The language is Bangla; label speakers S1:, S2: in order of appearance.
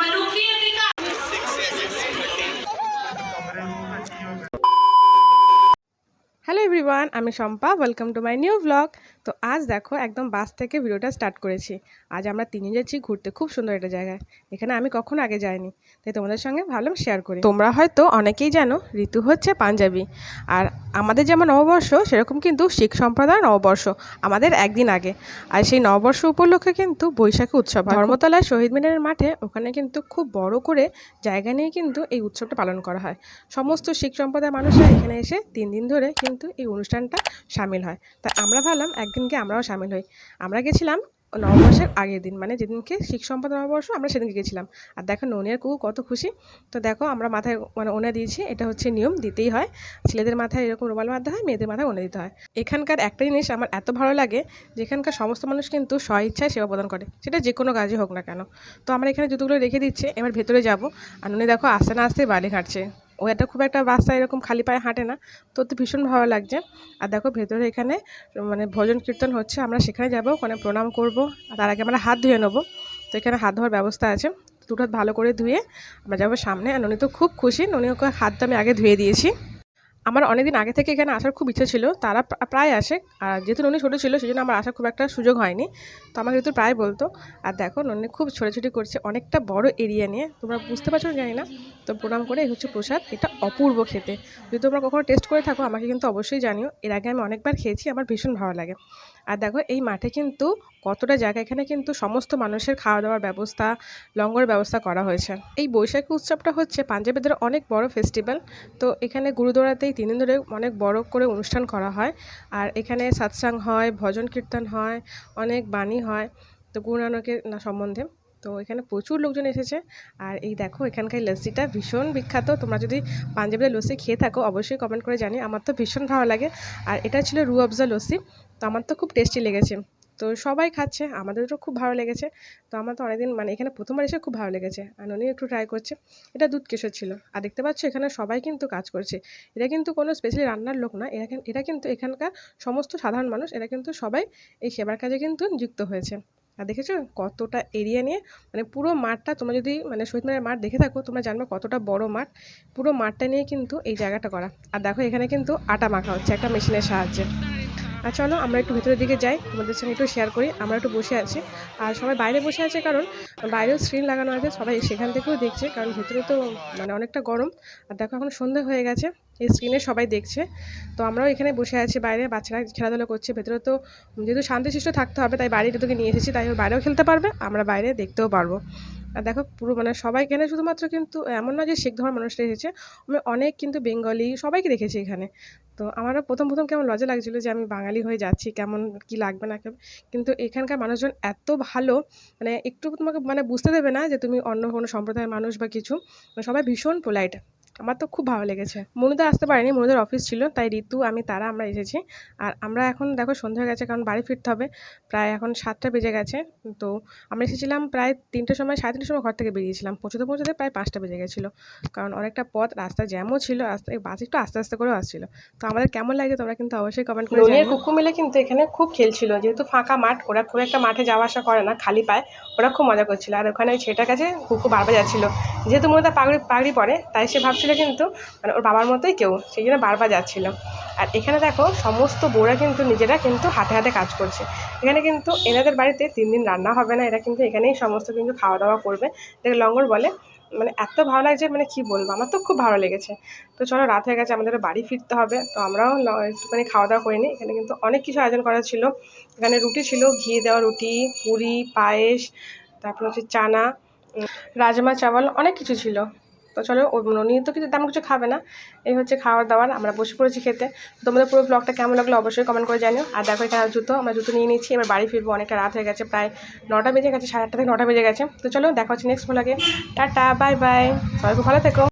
S1: मनुखी এভরিওয়ান আমি Shampa welcome to my new blog তো আজ দেখো একদম বাস থেকে ভিডিওটা স্টার্ট করেছি। আজ আমরা তিনজন যাচ্ছি ঘুরতে, খুব সুন্দর একটা জায়গায়। এখানে আমি কখনো আগে যাইনি, তাই তোমাদের সঙ্গে ভাবলাম শেয়ার করি। তোমরা হয়তো অনেকেই জানো, ঋতু হচ্ছে পাঞ্জাবি। আর আমাদের যেমন নববর্ষ, সেরকম কিন্তু শিখ সম্প্রদায় নববর্ষ, আমাদের একদিন আগে। আর সেই নববর্ষ উপলক্ষে কিন্তু বৈশাখী উৎসব। ধর্মতলায় শহীদ মিনারের মাঠে ওখানে কিন্তু খুব বড় করে জায়গা নিয়ে কিন্তু এই উৎসবটা পালন করা হয়। সমস্ত শিখ সম্প্রদায়ের মানুষরা এখানে এসে তিন দিন ধরে কিন্তু এই অনুষ্ঠানটা সামিল হয়। তাই আমরা ভাবলাম একদিনকে আমরাও সামিল হই। আমরা গেছিলাম নববর্ষের আগের দিন মানে যেদিনকে শিখ সম্পদ নববর্ষ, আমরা সেদিনকে গেছিলাম। আর দেখো ননিয়ার কুকু কত খুশি। তো দেখো আমরা মাথায় মানে ওনা দিয়েছি, এটা হচ্ছে নিয়ম, দিতেই হয়। ছেলেদের মাথায় এরকম রুমাল বাঁধতে হয়, মেয়েদের মাথায় ওনা দিতে হয়। এখানকার একটা জিনিস আমার এত ভালো লাগে যে এখানকার সমস্ত মানুষ কিন্তু স্ব ইচ্ছায় সেবা প্রদান করে, সেটা যে কোনো কাজই হোক না কেন। তো আমরা এখানে জুতোগুলো রেখে দিচ্ছে, এবার ভেতরে যাব। আর উনি দেখো আস্তে না আস্তে বাড়ি হাঁটছে ও একটা খুব একটা রাস্তা এরকম খালি পায়ে হাঁটে না, তো তো ভীষণ ভালো লাগছে। আর দেখো ভেতরে এখানে মানে ভজন কীর্তন হচ্ছে, আমরা সেখানে যাব, ওখানে প্রণাম করব, আর তার আগে আমরা হাত ধুয়ে নেব। তো এখানে হাত ধোয়ার ব্যবস্থা আছে, দুটো হাত ভালো করে ধুয়ে আমরা যাব সামনে, আর ননি তো খুব খুশি ননি ওকে হাতটা আমি আগে ধুয়ে দিয়েছি। আমার অনেকদিন আগে থেকে এখানে আসার খুব ইচ্ছে ছিল, তারা প্রায় আসে, আর যেহেতু ননি ছোটো ছিল সেই জন্য আমার আসার খুব একটা সুযোগ হয়নি, তো আমাকে যেহেতু প্রায় বলতো। আর দেখো ননি খুব ছোটাছুটি করছে, অনেকটা বড় এরিয়া নিয়ে, তোমরা বুঝতে পারছ, জানি না তো প্রণাম করে, এই হচ্ছে প্রসাদ। এটা অপূর্ব খেতে। যদি তোমরা কখনো টেস্ট করে থাকো, আমাকে কিন্তু অবশ্যই জানিও। এর আগে আমি অনেকবার খেয়েছি, আমার ভীষণ ভালো লাগে। আর দেখো, এই মাঠে কিন্তু কতটা জায়গা, এখানে কিন্তু সমস্ত মানুষের খাওয়া দাওয়ার ব্যবস্থা, লঙ্গরের ব্যবস্থা করা হয়েছে। এই বৈশাখী উৎসবটা হচ্ছে পাঞ্জাবিদের অনেক বড় ফেস্টিভ্যাল তো এখানে গুরুদুয়ারাতেই তিন দিন ধরে অনেক বড় করে অনুষ্ঠান করা হয়। আর এখানে সাৎসাং হয়, ভজন কীর্তন হয়, অনেক বাণী হয়। তো গুরু নানকের সম্বন্ধে। তো এখানে প্রচুর লোকজন এসেছে। আর এই দেখো, এখানকার লস্যিটা ভীষণ বিখ্যাত। তোমরা যদি পাঞ্জাবের লস্যি খেয়ে থাকো, অবশ্যই কমেন্ট করে জানি আমার তো ভীষণ ভালো লাগে। আর এটা ছিল রু আফজা লস্যি। তো আমার তো খুব টেস্টি লেগেছে। তো সবাই খাচ্ছে, আমাদেরও খুব ভালো লেগেছে। তো আমার তো অনেকদিন মানে এখানে প্রথমবার এসে খুব ভালো লেগেছে। আর উনি একটু ট্রাই করছে। এটা দুধ কেশর ছিল। আর দেখতে পাচ্ছ, এখানে সবাই কিন্তু কাজ করছে। এটা কিন্তু কোনো স্পেশালি রান্নার লোক না। এরা এরা কিন্তু এখানকার সমস্ত সাধারণ মানুষ। এরা কিন্তু সবাই এই সেবার কাজে কিন্তু যুক্ত হয়েছে। আর দেখেছ? কতটা এরিয়া নিয়ে মানে পুরো মাঠটা তোমরা যদি মানে শহীদ মিনারের মাঠ দেখে থাকো, তোমরা জানবে কতটা বড় মাঠ। পুরো মাঠটা নিয়ে কিন্তু এই জায়গাটা করা। আর দেখো এখানে কিন্তু আটা মাখা হচ্ছে একটা মেশিনের সাহায্যে। আর চলো আমরা একটু ভেতরের দিকে যাই, তোমাদের সঙ্গে একটু শেয়ার করি, আমরা একটু বসে আছি। আর সবাই বাইরে বসে আছে কারণ বাইরেও স্ক্রিন লাগানো আছে, সবাই সেখান থেকেও দেখছে, কারণ ভেতরে তো মানে অনেকটা গরম। আর দেখো এখন সন্ধে হয়ে গেছে, এই স্ক্রিনে সবাই দেখছে। তো আমরাও এখানে বসে আছি, বাইরে বাচ্চারা খেলাধুলা করছে, ভেতরে তো যেহেতু শান্তিশিষ্ট থাকতে হবে, তাই বাড়িটা তোকে নিয়ে এসেছি, তাই বাইরেও খেলতে পারবে, আমরা বাইরে দেখতেও পারব। আর দেখো পুরো মানে সবাই কেনে শুধুমাত্র কিন্তু এমন না যে শিখ ধর্মের মানুষরা এসেছে আমি অনেক কিন্তু বেঙ্গলি সবাইকে দেখেছি এখানে। তো আমারও প্রথম প্রথম কেমন লজ্জা লাগছিল যে আমি বাঙালি হয়ে যাচ্ছি, কেমন কি লাগবে না কেমন। কিন্তু এখানকার মানুষজন এত ভালো মানে একটু তোমাকে মানে বুঝতে দেবে না যে তুমি অন্য কোনো সম্প্রদায়ের মানুষ বা কিছু। মানে সবাই ভীষণ পোলাইট আমার তো খুব ভালো লেগেছে। মনুদা আসতে পারেনি মনুদার অফিস ছিল তাই ঋতু আমি তারা আমরা এসেছি। আর আমরা এখন দেখো সন্ধ্যা হয়ে গেছে কারণ বাড়ি ফিরতে হবে। প্রায় এখন সাতটা বেজে গেছে তো আমরা এসেছিলাম প্রায় তিনটের সময় সাড়ে তিনটের সময় ঘর থেকে বেরিয়েছিলাম। পৌঁছতে পৌঁছতে প্রায় পাঁচটা বেজে গেছিল। কারণ অনেকটা পথ রাস্তা জ্যামও ছিল রাস্তায় বাস একটু আস্তে আস্তে করেও আসছিল। তো আমাদের কেমন লাগে তোমরা কিন্তু অবশ্যই কমেন্ট করে জানিও। কুকু মিলে কিন্তু এখানে খুব খেলছিল যেহেতু ফাঁকা মাঠ ওরা খুব একটা মাঠে যাওয়া আসা করে না খালি পায় ওরা খুব মজা করছিল। আর ওখানে ওই ছেলেটার কাছে কুকু বারবার যাচ্ছিল। যেহেতু মনে তার পাগড়ি পাগড়ি পরে তাই সে ভাবছিল কিন্তু মানে ওর বাবার মতোই কেউ, সেই জন্য বারবার যাচ্ছিল। আর এখানে দেখো, সমস্ত বউরা কিন্তু নিজেরা কিন্তু হাতে হাতে কাজ করছে। এখানে কিন্তু এনাদের বাড়িতে তিন দিন রান্না হবে না, এরা কিন্তু এখানেই সমস্ত কিন্তু খাওয়া দাওয়া করবে। এটাকে লঙ্গর বলে। মানে এত ভালো লাগছে মানে কি বলব, আমার তো খুব ভালো লেগেছে। তো চলো, রাত হয়ে গেছে, আমাদের বাড়ি ফিরতে হবে। তো আমরাও একটুখানি খাওয়া দাওয়া করিনি এখানে কিন্তু অনেক কিছু আয়োজন করা ছিল। এখানে রুটি ছিল, ঘি দেওয়া রুটি, পুরি, পায়েস, তারপর হচ্ছে চানা রাজমা, চাওয়াল, অনেক কিছু ছিল। তো চলো ননি তো কিছু তেমন কিছু খাবে না। এই হচ্ছে খাওয়ার দাওয়ার, আমরা বসে পড়েছি খেতে। তোমাদের পুরো ব্লগটা কেমন লাগল অবশ্যই কমেন্ট করে জানিও। আর দেখো, এখানে জুতো, আমরা জুতো নিয়ে নিচ্ছি, এবার বাড়ি ফিরবো। অনেকটা রাত হয়ে গেছে, প্রায় নটা বেজে গেছে, সাড়ে আটটা থেকে নটা বেজে গেছে। তো চলো, দেখা হচ্ছে নেক্সট ব্লগে টাটা বাই বাই সবাই ভালো থেকো।